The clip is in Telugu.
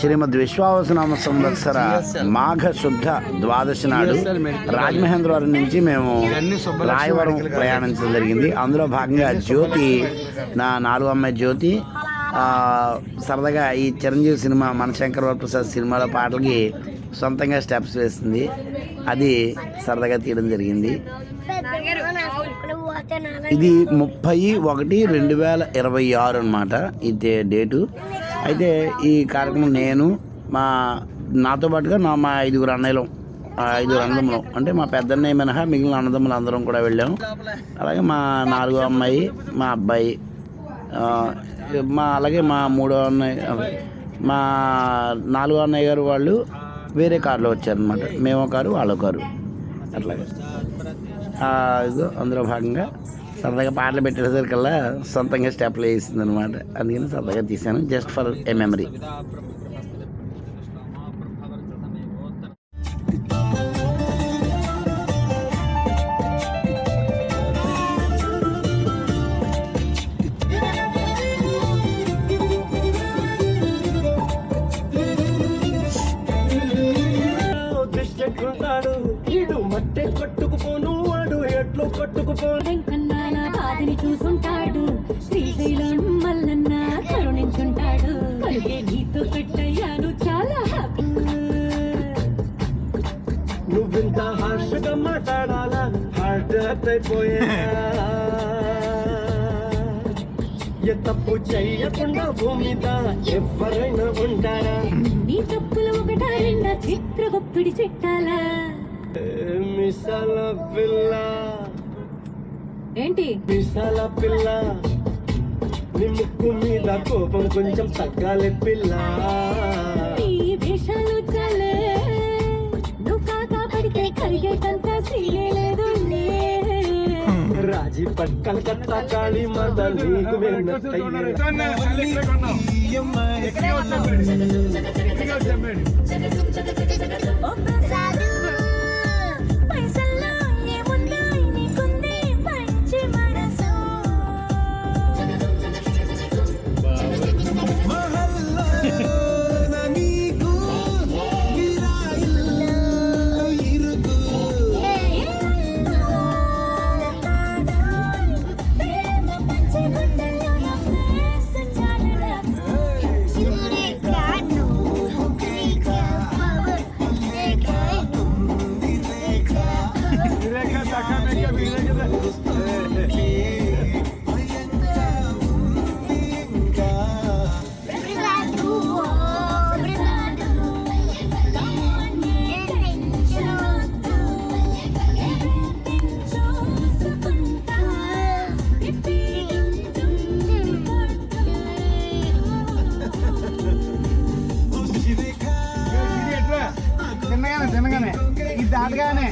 శ్రీమద్ విశ్వావసనామ సంవత్సర మాఘ శుద్ధ ద్వాదశి నాడు రాజమహేంద్రవరం నుంచి మేము రాయవరం ప్రయాణించడం జరిగింది. అందులో భాగంగా జ్యోతి నా నాలుగు అమ్మాయి జ్యోతి సరదాగా ఈ చిరంజీవి సినిమా మన శంకర్ వరప్రసాద్ సినిమాలో పాటలకి సొంతంగా స్టెప్స్ వేస్తుంది అది సరదాగా తీయడం జరిగింది. ఇది ముప్పై ఒకటి రెండు వేల ఇరవై ఆరు అనమాట ఇది డేటు. అయితే ఈ కార్యక్రమం నేను మా నాతో పాటుగా నా మా ఐదుగురు అన్నయ్యలు ఆ ఐదుగురు అన్నదమ్ములు అంటే మా పెద్దన్నయ్య మినహా మిగిలిన అన్నదమ్ములు అందరం కూడా వెళ్ళాం. అలాగే మా నాలుగో అమ్మాయి మా అబ్బాయి మా అలాగే మా మూడో అన్నయ్య మా నాలుగో అన్నయ్య గారు వాళ్ళు వేరే కారులో వచ్చారనమాట మేము కారు వాళ్ళ కారు. అట్లాగే ఆ, ఇదిగో అందులో భాగంగా సరదాగా పాటలు పెట్టేసరికల్లా సొంతంగా స్టెప్లు వేసింది అనమాట అందుకని సరదాగా తీశాను just for a memory Venkanna బాధని చూసుంటాడు. శ్రీశైలం మల్లన్న కరుణించుంటాడు. కలిగే నీతో కట్టయ్యాను చాలా హ్యాపీ నువ్వింత హార్ష్గా మాట్లాడాలా? హార్ట్ అయిపోయా ఏ తప్పు చెయ్యకుండా భూమి మీద ఎవరైనా ఉంటారా? నీ తప్పులు ఒకటా రెండా చిత్ర గొప్పిడి చెట్టాలా? మిసాల పిల్ల. ఏంటి? మిసాల పిల్ల. నీ ముక్కు మీద కోపం కొంచెం తగ్గాలి పిల్ల. నీ వేషాలు చాలే. నువ్వు కాకా పడితే కరిగేటంత సీలే లేదు రాజీ పక్కన కట్ట కాళీ మాత నీకు వెన్నట్టయ్యే తినగానే తినగానే. ఇది దాటగానే.